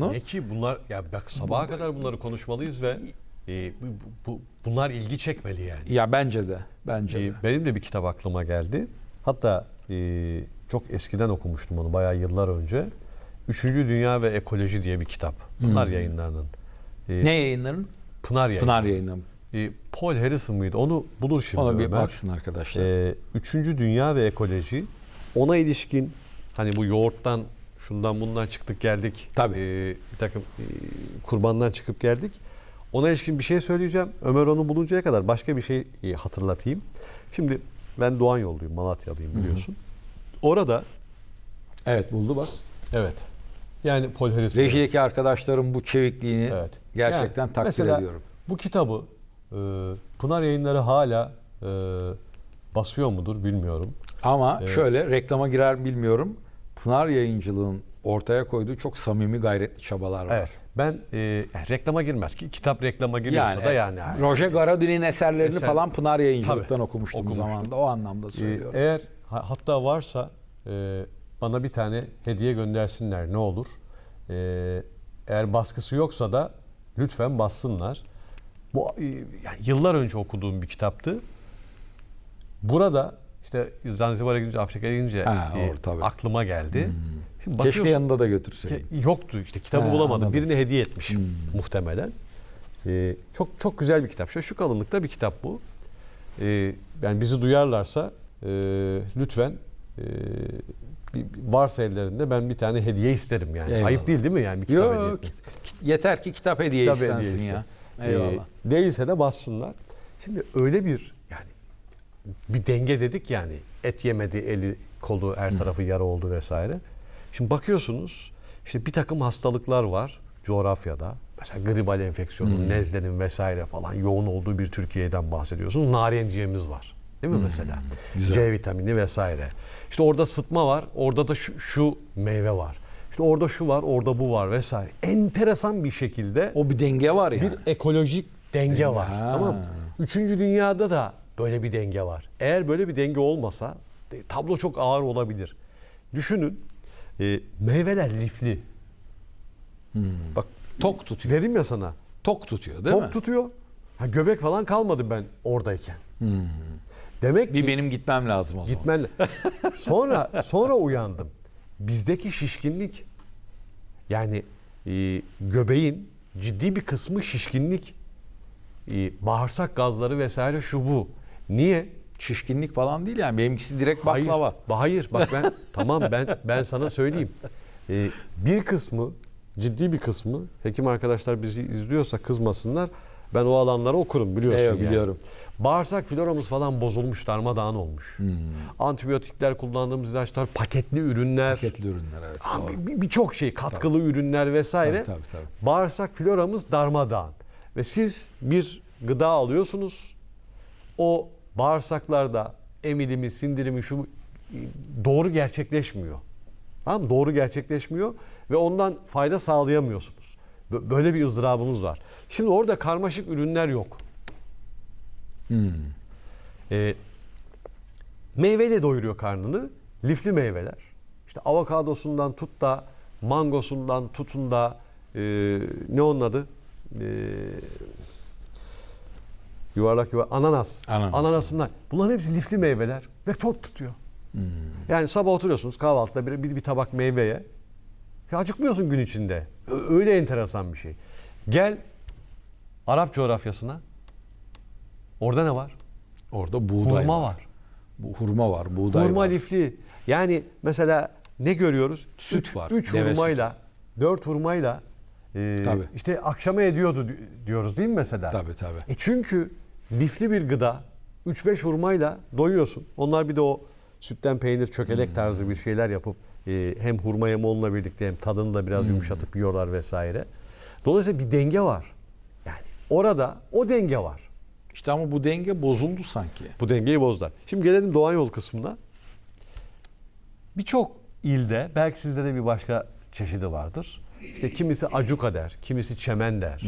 Ne ki bunlar ya bak sabaha kadar bunları konuşmalıyız ve e, bu, bu- bunlar ilgi çekmeli yani. Ya bence de. Bence E, de. benim de bir kitap aklıma geldi. Hatta e, çok eskiden okumuştum onu bayağı yıllar önce. Üçüncü Dünya ve Ekoloji diye bir kitap. Pınar yayınlarının. E, Ne yayınların? Pınar yayın. Pınar yayınları. E, Paul Harrison mıydı? Onu bulur şimdi Ona bir Ömer. baksın arkadaşlar. Ee, üçüncü dünya ve ekoloji ona ilişkin hani bu yoğurttan şundan bundan çıktık geldik. Tabii. Ee, bir takım e, kurbandan çıkıp geldik. Ona ilişkin bir şey söyleyeceğim. Ömer onu buluncaya kadar başka bir şey e, hatırlatayım. Şimdi ben Doğan yolluyum, Malatyalıyım biliyorsun. Orada evet buldu bak. evet. Yani Paul Harrison. Rejideki arkadaşlarım bu çevikliğini Evet. gerçekten Yani takdir mesela ediyorum. Bu kitabı e, Pınar Yayınları hala e, basıyor mudur bilmiyorum. Ama Evet. şöyle reklama girer mi bilmiyorum. Pınar Yayıncılığın ortaya koyduğu çok samimi gayretli çabalar var. Evet. Ben e, yani reklama girmez ki kitap reklama giriyorsa da yani. Roger Garadin'in eserlerini Eser- falan Pınar Yayıncılık'tan Tabii, okumuştum, okumuştum. zamanında. O anlamda E, söylüyorum. eğer ha- hatta varsa e, bana bir tane hediye göndersinler ne olur. E, eğer baskısı yoksa da lütfen bassınlar. Bu e, yani yıllar önce okuduğum bir kitaptı. Burada işte Zanzibar'a gidince, Afrika'ya gidince Ha, e, o, tabii. aklıma geldi. Şimdi Keşke yanında da götürseydin. Yoktu işte kitabı He, bulamadım. anladım. Birine hediye etmişim muhtemelen. Ee, çok çok güzel bir kitap. Şöyle şu kalınlıkta bir kitap bu. Ee, yani bizi duyarlarsa e, lütfen e, bir- varsa ellerinde ben bir tane hediye isterim yani. Eyvallah. Ayıp değil değil mi yani bir kitap hediye Yok, etmek? yeter ki kitap hediye Kitap hediye istensin iste. ya. Ee, Eyvallah. değilse de bassınlar. Şimdi öyle bir bir denge dedik yani et yemedi eli kolu her tarafı yara oldu vesaire. Şimdi bakıyorsunuz işte bir takım hastalıklar var coğrafyada. Mesela gribal enfeksiyonun, nezlenin vesaire falan yoğun olduğu bir Türkiye'den bahsediyorsunuz. Narenciyemiz var. Değil mi mesela? güzel. C vitamini vesaire. İşte orada sıtma var, orada da şu, şu meyve var. İşte orada şu var, orada bu var vesaire. Enteresan bir şekilde O bir denge var yani. bir ekolojik denge var. Ha. Tamam mı? Üçüncü dünyada da böyle bir denge var. Eğer böyle bir denge olmasa e, tablo çok ağır olabilir. Düşünün e, meyveler lifli. Bak Tok tutuyor. dedim ya sana Tok tutuyor değil tok mi? tutuyor. Ha, göbek falan kalmadı ben oradayken. Demek ki Bir benim gitmem lazım o zaman. Gitmen. Sonra sonra uyandım. Bizdeki şişkinlik yani e, göbeğin ciddi bir kısmı şişkinlik. E, bağırsak gazları vesaire şu bu. Niye? Şişkinlik falan değil yani. Benimkisi direkt Hayır, baklava. Hayır. Bak ben tamam ben ben sana söyleyeyim. E, bir kısmı ciddi bir kısmı hekim arkadaşlar bizi izliyorsa kızmasınlar. Ben o alanları okurum biliyorsun Evet, yani. biliyorum. Bağırsak floramız falan bozulmuş, darmadağın olmuş. Hmm. Antibiyotikler kullandığımız ilaçlar, paketli ürünler, Paketli ürünler evet. Doğru. bir- birçok şey, katkılı ürünler vesaire. Tabii, tabii, tabii. Bağırsak floramız darmadağın. Ve siz bir gıda alıyorsunuz. O bağırsaklarda emilimi, sindirimi şu doğru gerçekleşmiyor. Tamam mı? Doğru gerçekleşmiyor ve ondan fayda sağlayamıyorsunuz. Bö- Böyle bir ızdırabınız var. Şimdi orada karmaşık ürünler yok. Hmm. Ee, meyveyle doyuruyor karnını. Lifli meyveler. İşte avokadosundan tut da mangosundan tutun da e, ne onun adı? E, yuvarlak yuvarlak ananas. Ananas. Ananasından. Bunların hepsi lifli meyveler ve tok tutuyor. Hmm. Yani sabah oturuyorsunuz kahvaltıda bir, bir, bir tabak meyveye. Ya acıkmıyorsun gün içinde. Öyle enteresan bir şey. Gel Arap coğrafyasına. Orada ne var? Orada buğday Hurma var. var. Bu hurma var, buğday Hurma var. lifli. Yani mesela ne görüyoruz? Süt Üç- var, Üç deve hurmayla, dört hurmayla e, Tabii. işte akşama ediyordu di- diyoruz değil mi mesela? Tabii, tabii. E çünkü lifli bir gıda 3-5 hurmayla doyuyorsun. Onlar bir de o sütten peynir çökelek tarzı bir şeyler yapıp e, hem hurma hem onunla birlikte hem tadını da biraz yumuşatıp yiyorlar vesaire. Dolayısıyla bir denge var. Yani orada o denge var. İşte ama bu denge bozuldu sanki. Bu dengeyi bozdular. Şimdi gelelim Doğan Yol kısmına. Birçok ilde, belki sizde de bir başka çeşidi vardır. İşte kimisi acuka der, kimisi çemen der.